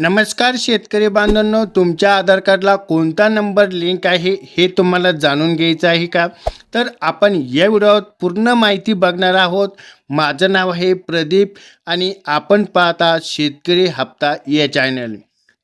नमस्कार शेतकरी बांधवांनो तुमच्या आधार कार्डला कोणता नंबर लिंक आहे हे तुम्हाला जाणून घ्यायचं आहे का? तर आपण या व्हिडिओत पूर्ण माहिती बघणार आहोत. माझं नाव आहे प्रदीप आणि आपण पाहता शेतकरी हप्ता या चॅनल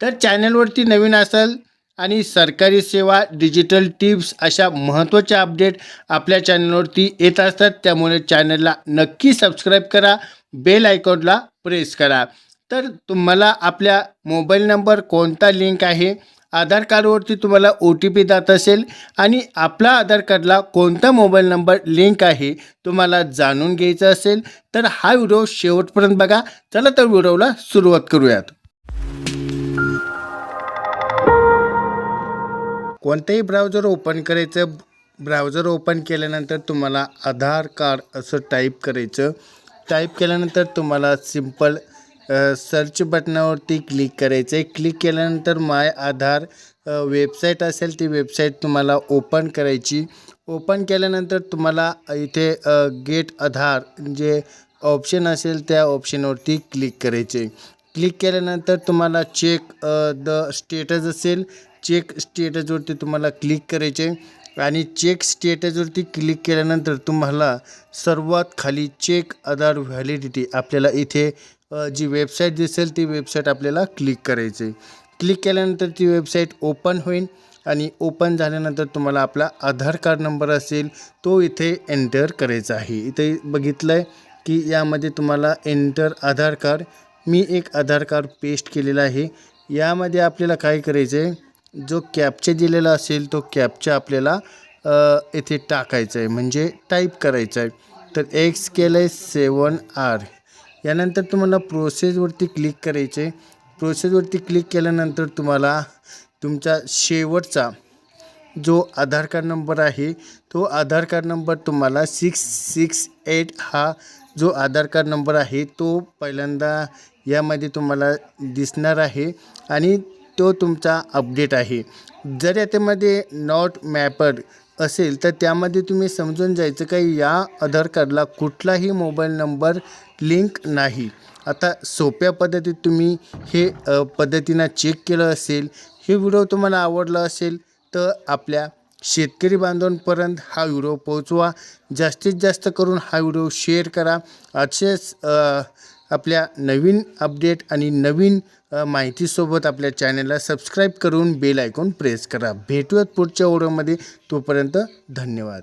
तर चॅनलवरती नवीन असेल आणि सरकारी सेवा डिजिटल टिप्स अशा महत्त्वाच्या अपडेट आपल्या चॅनलवरती येत असतात त्यामुळे चॅनलला नक्की सबस्क्राईब करा बेल आयकॉनला प्रेस करा. तर तुम्हाला आपल्या मोबाईल नंबर कोणता लिंक आहे आधार कार्डवरती तुम्हाला ओ टी पी जात असेल आणि आपला आधार कार्डला कोणता मोबाईल नंबर लिंक आहे तुम्हाला जाणून घ्यायचं असेल तर हा व्हिडिओ शेवटपर्यंत बघा. चला तर व्हिडिओला सुरुवात करूयात. कोणतंही ब्राउझर ओपन करायचं ब्राउझर ओपन केल्यानंतर तुम्हाला आधार कार्ड असं टाईप करायचं. टाईप केल्यानंतर तुम्हाला सिंपल सर्च बटनावरती क्लिक करायचं आहे क्लिक केल्यानंतर माय आधार वेबसाईट असेल ती वेबसाईट तुम्हाला ओपन करायची. ओपन केल्यानंतर तुम्हाला इथे गेट आधार जे ऑप्शन असेल त्या ऑप्शनवरती क्लिक करायचे क्लिक केल्यानंतर तुम्हाला चेक द स्टेटस असेल. चेक स्टेटसवरती तुम्हाला क्लिक करायचे आणि चेक स्टेटसवरती क्लिक केल्यानंतर तुम्हाला सर्वात खाली चेक आधार व्हॅलिडिटी आपल्याला इथे जी वेबसाईट दिसेल ती वेबसाईट आपल्याला क्लिक करायची आहे. क्लिक केल्यानंतर ती वेबसाईट ओपन होईल आणि ओपन झाल्यानंतर तुम्हाला आपला आधार कार्ड नंबर असेल तो इथे एंटर करायचा आहे इथे बघितलं आहे की यामध्ये तुम्हाला एंटर आधार कार्ड मी एक आधार कार्ड पेस्ट केलेलं आहे यामध्ये आपल्याला काय करायचं आहे जो कॅपचा दिलेला असेल तो कॅपचा आपल्याला येथे टाकायचा आहे. म्हणजे टाईप करायचा आहे. तर एक्स केलं आहे सेवन आर यानंतर तुम्हाला प्रोसेसवरती क्लिक करायचे प्रोसेसवरती क्लिक केल्यानंतर तुम्हाला तुमचा शेवटचा जो आधार कार्ड नंबर आहे तो आधार कार्ड नंबर तुम्हाला सिक्स सिक्स एट हा जो आधार कार्ड नंबर आहे तो पहिल्यांदा यामध्ये तुम्हाला दिसणार आहे. आणि तो तुमचा अपडेट आहे. जर याच्यामध्ये नॉट मॅपड असेल तर त्यामध्ये तुम्ही समजून जायचं काही या आधार कार्डला कुठलाही मोबाईल नंबर लिंक नाही. आता सोप्या पद्धतीत तुम्ही हे पद्धतीनं चेक केलं असेल हे व्हिडिओ तुम्हाला आवडला असेल तर आपल्या शेतकरी बांधवांपर्यंत हा व्हिडिओ पोहोचवा. जास्तीत जास्त करून हा व्हिडिओ शेअर करा. असेच आपल्या नवीन अपडेट आणि नवीन माहितीसोबत आपल्या चॅनलला सबस्क्राईब करून बेल आयकॉन प्रेस करा. भेटूयात पुढच्या व्हिडिओमध्ये. तोपर्यंत धन्यवाद.